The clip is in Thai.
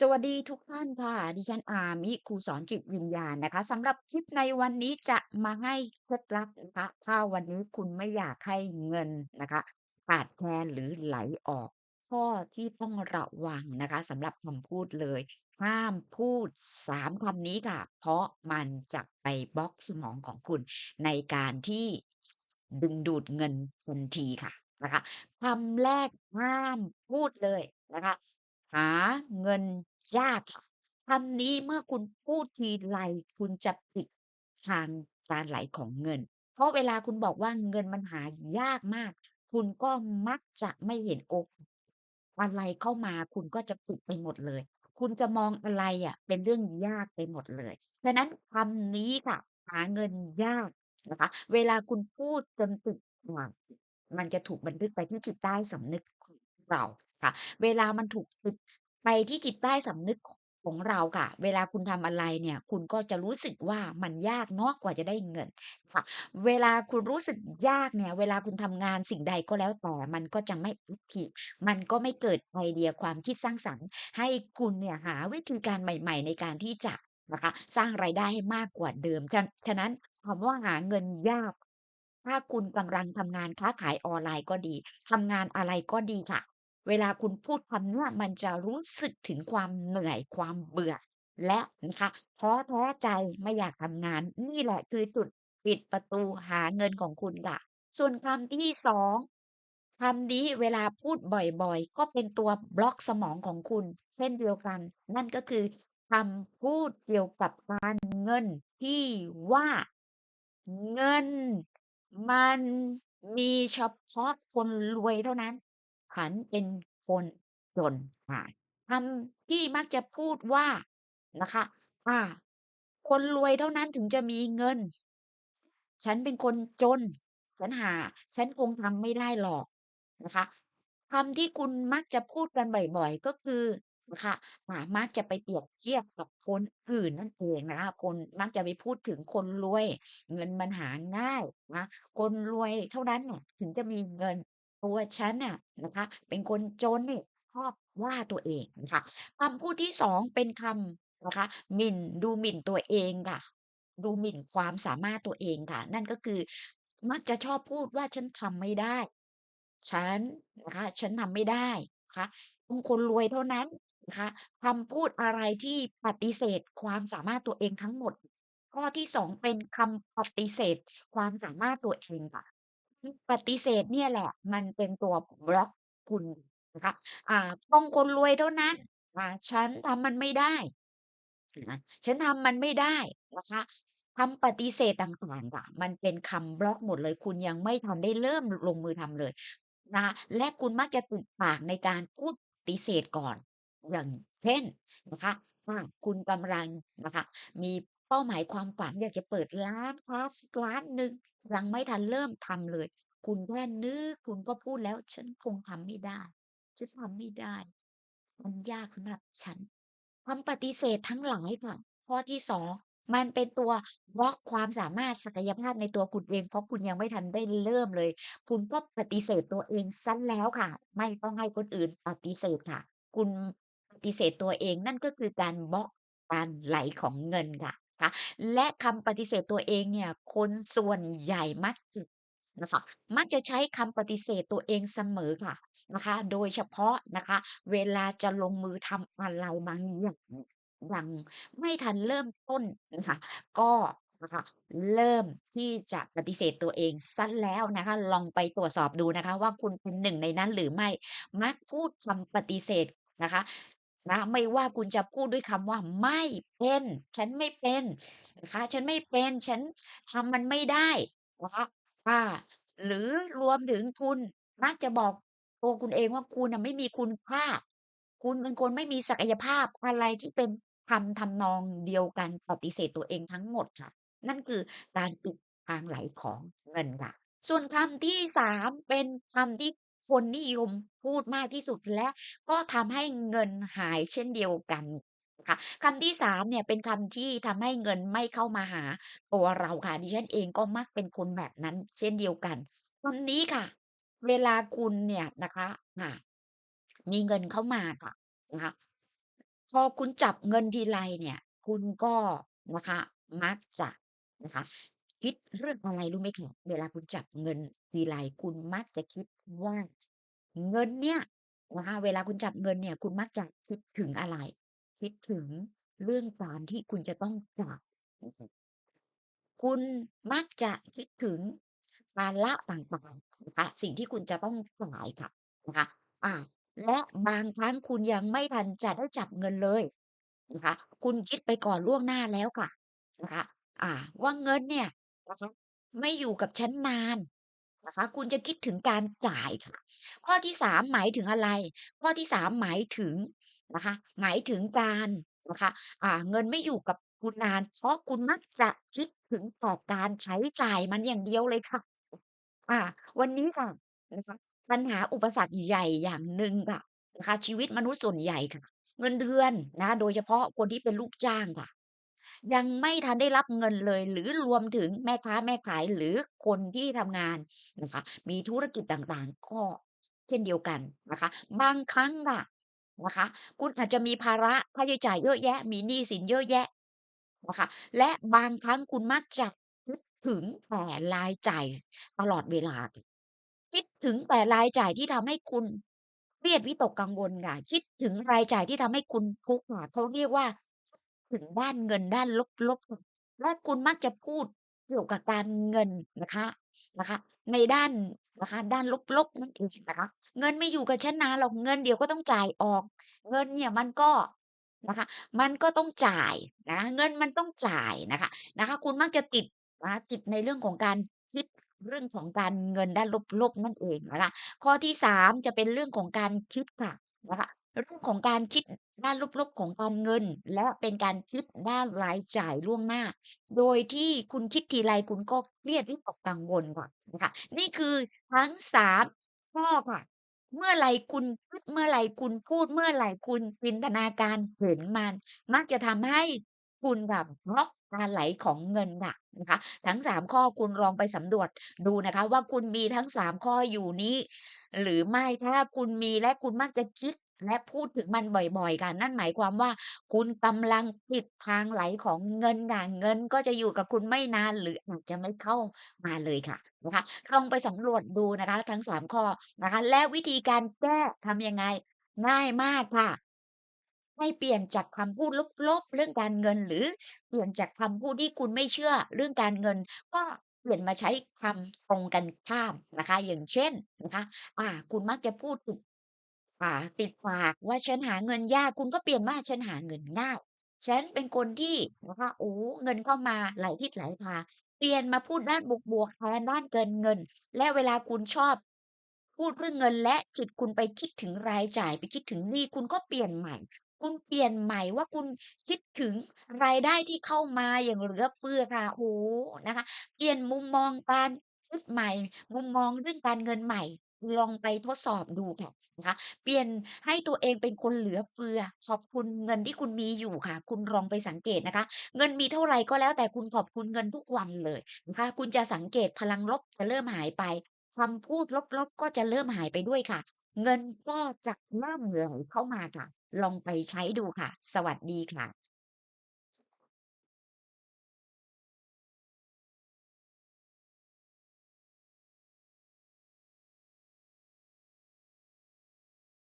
สวัสดีทุกท่านค่ะ ดิฉันอามิครูสอนจิตวิญญาณนะคะสำหรับคลิปในวันนี้จะมาให้เคล็ดลับนะคะถ้าวันนี้คุณไม่อยากให้เงินนะคะขาดแคลนหรือไหลออก ข้อที่ต้องระวังนะคะสำหรับคำพูดเลย ห้ามพูดสามคำนี้ค่ะ เพราะมันจะไปบล็อกสมองของคุณ ในการที่ดึงดูดเงินทันทีค่ะนะคะคำแรกห้ามพูดเลยนะคะ หาเงินยากค่ะคำนี้เมื่อคุณพูดทีไรคุณจะปิดทางการไหลของเงิน เพราะเวลาคุณบอกว่าเงินมันหายากมาก คุณก็มักจะไม่เห็นโอกาสอะไรเข้ามาคุณก็จะปิดไปหมดเลย คุณจะมองอะไรอะ เป็นเรื่องยากไปหมดเลยฉะนั้นคำนี้ค่ะ หาเงินยากนะคะ เวลาคุณพูดจนติดมันจะถูกบันทึกไปที่จิตใต้สำนึกของเรา ค่ะ เวลามันถูกติดไปที่จิตใต้สำนึกของเราค่ะ เวลาคุณทำอะไรเนี่ย คุณก็จะรู้สึกว่ามันยากเนาะกว่าจะได้เงินค่ะ เวลาคุณรู้สึกยากเนี่ย เวลาคุณทำงานสิ่งใดก็แล้วแต่มันก็จะไม่แอ็กทิฟมันก็ไม่เกิดไอเดียความคิดสร้างสรรค์ ให้คุณเนี่ยหาวิธีการใหม่ ๆ ในการที่จะนะคะสร้างรายได้ให้มากกว่าเดิมฉะฉะนั้นคำว่าหาเงินยาก ถ้าคุณกำลังทำงานค้าขายออนไลน์ก็ดีทำงานอะไรก็ดีค่ะ เวลาคุณพูดคำเนี้ยมันจะรู้สึกถึงความเหนื่อยความเบื่อ และนะคะท้อแท้ใจไม่อยากทำงาน นี่แหละคือจุดปิดประตูหาเงินของคุณค่ะ ส่วนคำที่สองคำนี้เวลาพูดบ่อยๆ ก็เป็นตัวบล็อกสมองของคุณ เช่นเดียวกัน นั่นก็คือคำพูดเกี่ยวกับการเงินที่ว่าเงินมันมีเฉพาะคนรวยเท่านั้น ฉันเป็นคนจนอ่าคำที่มักจะพูดว่านะคะ อ่า คนรวยเท่านั้นถึงจะมีเงิน ฉันเป็นคนจน ฉันหา ฉันคงทำไม่ได้หรอกนะคะคำที่คุณมักจะพูดกันบ่อยๆ ก็คือนะคะอ่ามักจะไปเปรียบเทียบกับคนอื่นนั่นเองนะคะ คนมักจะไปพูดถึงคนรวย เงินมันหาง่ายนะ คนรวยเท่านั้นน่ะถึงจะมีเงิน ตัวฉันน่ะนะคะ เป็นคนจน ชอบว่าตัวเองนะคะ คำพูดที่ 2 เป็นคำนะคะ หมิ่น ดูหมิ่นตัวเองค่ะ ดูหมิ่นความสามารถตัวเองค่ะ นั่นก็คือมักจะชอบพูดว่า ฉันทำไม่ได้ ฉัน นะคะ ฉันทำไม่ได้ นะคะ ต้องคนรวยเท่านั้น นะคะ คำพูดอะไรที่ปฏิเสธความสามารถตัวเองทั้งหมด ข้อที่ 2 เป็นคำปฏิเสธความสามารถตัวเองค่ะ ปฏิเสธเนี่ยแหละ มันเป็นตัวบล็อกคุณนะคะ อ่า ต้องคนรวยเท่านั้น อ่า ฉันทำมันไม่ได้นะฉันทำมันไม่ได้นะคะคำปฏิเสธต่างๆค่ะมันเป็นคำบล็อกหมดเลย คุณยังไม่ทันได้เริ่มลงมือทำเลยนะคะและคุณมักจะติดปากในการพูดปฏิเสธก่อน อย่างเช่นนะคะอาคุณกำลังนะคะ มี เป้าหมายความฝันอยากจะเปิดร้านค้าสักร้านหนึ่งยังไม่ทันเริ่มทำเลย คุณแค่นึกคุณก็พูดแล้ว ฉันคงทำไม่ได้ฉันทำไม่ได้ มันยากสำหรับฉันคำปฏิเสธทั้งหลายค่ะข้อที่2มันเป็นตัวบล็อกความสามารถศักยภาพในตัวคุณเองเพราะคุณยังไม่ทันได้เริ่มเลย คุณก็ปฏิเสธตัวเองเสียแล้วค่ะ ไม่ต้องให้คนอื่นปฏิเสธค่ะ คุณปฏิเสธตัวเองนั่นก็คือการบล็อกการไหลของเงินค่ะ คะและคำปฏิเสธตัวเองเนี่ย คนส่วนใหญ่มักจะนะคะมักจะใช้คำปฏิเสธตัวเองเสมอค่ะนะคะ โดยเฉพาะนะคะ เวลาจะลงมือทำอะไรบางอย่างยังไม่ทันเริ่มต้นนะคะก็นะคะเริ่มที่จะปฏิเสธตัวเองเสียแล้วนะคะ ลองไปตรวจสอบดูนะคะ ว่าคุณเป็นหนึ่งในนั้นหรือไม่ มักพูดคำปฏิเสธนะคะ นะไม่ว่าคุณจะพูดด้วยคำว่า ไม่เป็น ฉันไม่เป็นนะคะฉันไม่เป็น ฉันทำมันไม่ได้นะคะค่ะหรือรวมถึงคุณมักจะบอกตัวคุณเองว่าคุณน่ะไม่มีคุณค่า คุณเป็นคนไม่มีศักยภาพอะไรที่เป็นคำทำนองเดียวกันปฏิเสธตัวเองทั้งหมดค่ะ นั่นคือการปิดทางไหลของเงินค่ะ ส่วนคำที่3เป็นคำที่ คนนิยมพูดมากที่สุด และก็ทำให้เงินหายเช่นเดียวกันค่ะคำที่3เนี่ยเป็นคำที่ทำให้เงินไม่เข้ามาหาตัวเราค่ะดิฉันเองก็มักเป็นคนแบบนั้นเช่นเดียวกันวันนี้ค่ะ เวลาคุณเนี่ยนะคะอ่ามีเงินเข้ามาค่ะนะคะพอคุณจับเงินทีไรเนี่ย คุณก็นะคะ มักจะนะคะ คิดเรื่องอะไรรู้ไหมคะ เวลาคุณจับเงินทีไร คุณมักจะคิดว่า เงินเนี่ย นะคะ เวลาคุณจับเงินเนี่ย คุณมักจะคิดถึงอะไร คิดถึงเรื่องการที่คุณจะต้องจ่าย อือฮึ คุณมักจะคิดถึงภาระต่าง ๆ นะคะ สิ่งที่คุณจะต้องจ่ายค่ะ นะคะ อ่า และบางครั้งคุณยังไม่ทันจะได้จับเงินเลย นะคะ คุณคิดไปก่อนล่วงหน้าแล้วค่ะ นะคะ อ่า ว่าเงินเนี่ย นะคะไม่อยู่กับฉันนานนะคะคุณจะคิดถึงการจ่ายค่ะ ข้อที่3หมายถึงอะไร ข้อที่3หมายถึงนะคะ หมายถึงการนะคะอ่าเงินไม่อยู่กับคุณนาน เพราะคุณมักจะคิดถึงต่การใช้จ่ายมันอย่างเดียวเลยค่ะ อ่า วันนี้ค่ะนะคะปัญหาอุปสรรคใหญ่อย่างหนึ่งค่ะนะคะชีวิตมนุษย์ส่วนใหญ่ค่ะ เงินเดือนนะ โดยเฉพาะคนที่เป็นลูกจ้างค่ะ ยังไม่ทันได้รับเงินเลย หรือรวมถึงแม่ค้าแม่ขายหรือคนที่ทำงานนะคะ มีธุรกิจต่างๆ ก็เช่นเดียวกันนะคะ บางครั้งค่ะนะคะ คุณอาจจะมีภาระค่าใช้จ่ายเยอะแยะ มีหนี้สินเยอะแยะนะคะ และบางครั้งคุณมักจะคิดถึงแต่รายจ่ายตลอดเวลา คิดถึงแต่รายจ่ายที่ทำให้คุณเครียดวิตกกังวลค่ะ คิดถึงรายจ่ายที่ทำให้คุณทุกข์ค่ะเขาเรียกว่า ถึงด้านเงิน ด้านลบๆค่ะและคุณมักจะพูดเกี่ยวกับการเงินนะคะ นะคะ ในด้าน นะคะ ด้านลบ ๆ นั่นเองนะคะ เงินไม่อยู่กับฉันนานหรอก เงินเดี๋ยวก็ต้องจ่ายออก เงินเนี่ยมันก็ นะคะ มันก็ต้องจ่ายนะ เงินมันต้องจ่าย นะคะ นะคะ คุณมักจะติด นะคะ ติดในเรื่องของการคิด เรื่องของการเงินด้านลบ ๆ นั่นเองนะคะ ข้อที่ 3 จะเป็นเรื่องของการคิดค่ะ นะคะ เรื่องของการคิด ด้านลบๆของการเงิน และเป็นการคิดด้านรายจ่ายล่วงหน้า โดยที่คุณคิดทีไรคุณก็เครียดวิตกกังวลค่ะนะคะนี่คือทั้ง3ข้อค่ะ เมื่อไรคุณคิดเมื่อไรคุณพูดเมื่อไรคุณจินตนาการเห็นมัน มักจะทำให้คุณแบบบล็อกการไหลของเงินค่ะนะคะ ทั้ง3ข้อคุณลองไปสำรวจดูนะคะ ว่าคุณมีทั้ง3ข้ออยู่นี้ หรือไม่ถ้าคุณมีและคุณมักจะคิด และพูดถึงมันบ่อย ๆ ค่ะ นั่นหมายความว่า คุณกำลังปิดทางไหลของเงินค่ะ เงินก็จะอยู่กับคุณไม่นาน หรืออาจจะไม่เข้ามาเลยค่ะ นะคะ ลองไปสำรวจดูนะคะ ทั้ง 3 ข้อนะคะ และวิธีการแก้ทำยังไง ง่ายมากค่ะ ให้เปลี่ยนจากคำพูดลบ ๆ เรื่องการเงิน หรือเปลี่ยนจากคำพูดที่คุณไม่เชื่อเรื่องการเงิน ก็เปลี่ยนมาใช้คำตรงกันข้ามนะคะ อย่างเช่น นะคะ อ่า คุณมักจะพูดติด อ่า ติดปากว่าฉันหาเงินยาก คุณก็เปลี่ยนว่า ฉันหาเงินง่าย ฉันเป็นคนที่นะคะโอ้ เงินเข้ามาไหลทิศไหลทาง เปลี่ยนมาพูดด้านบวก ๆ แทนด้านเกินเงิน และเวลาคุณชอบ พูดเรื่องเงิน และจิตคุณไปคิดถึงรายจ่าย ไปคิดถึงหนี้ คุณก็เปลี่ยนใหม่ คุณเปลี่ยนใหม่ว่า คุณคิดถึงรายได้ที่เข้ามาอย่างเหลือเฟือค่ะ โอ้โฮ นะคะ เปลี่ยนมุมมองการคิดใหม่ มุมมองเรื่องการเงินใหม่ ลองไปทดสอบดูค่ะ นะคะ เปลี่ยนให้ตัวเองเป็นคนเหลือเฟือ ขอบคุณเงินที่คุณมีอยู่ค่ะ คุณลองไปสังเกตนะคะ เงินมีเท่าไรก็แล้วแต่คุณขอบคุณเงินทุกวันเลยนะคะ คุณจะสังเกตพลังลบจะเริ่มหายไป คำพูดลบ ๆ ก็จะเริ่มหายไปด้วยค่ะ เงินก็จะเริ่มไหลเข้ามาค่ะ ลองไปใช้ดูค่ะ สวัสดีค่ะ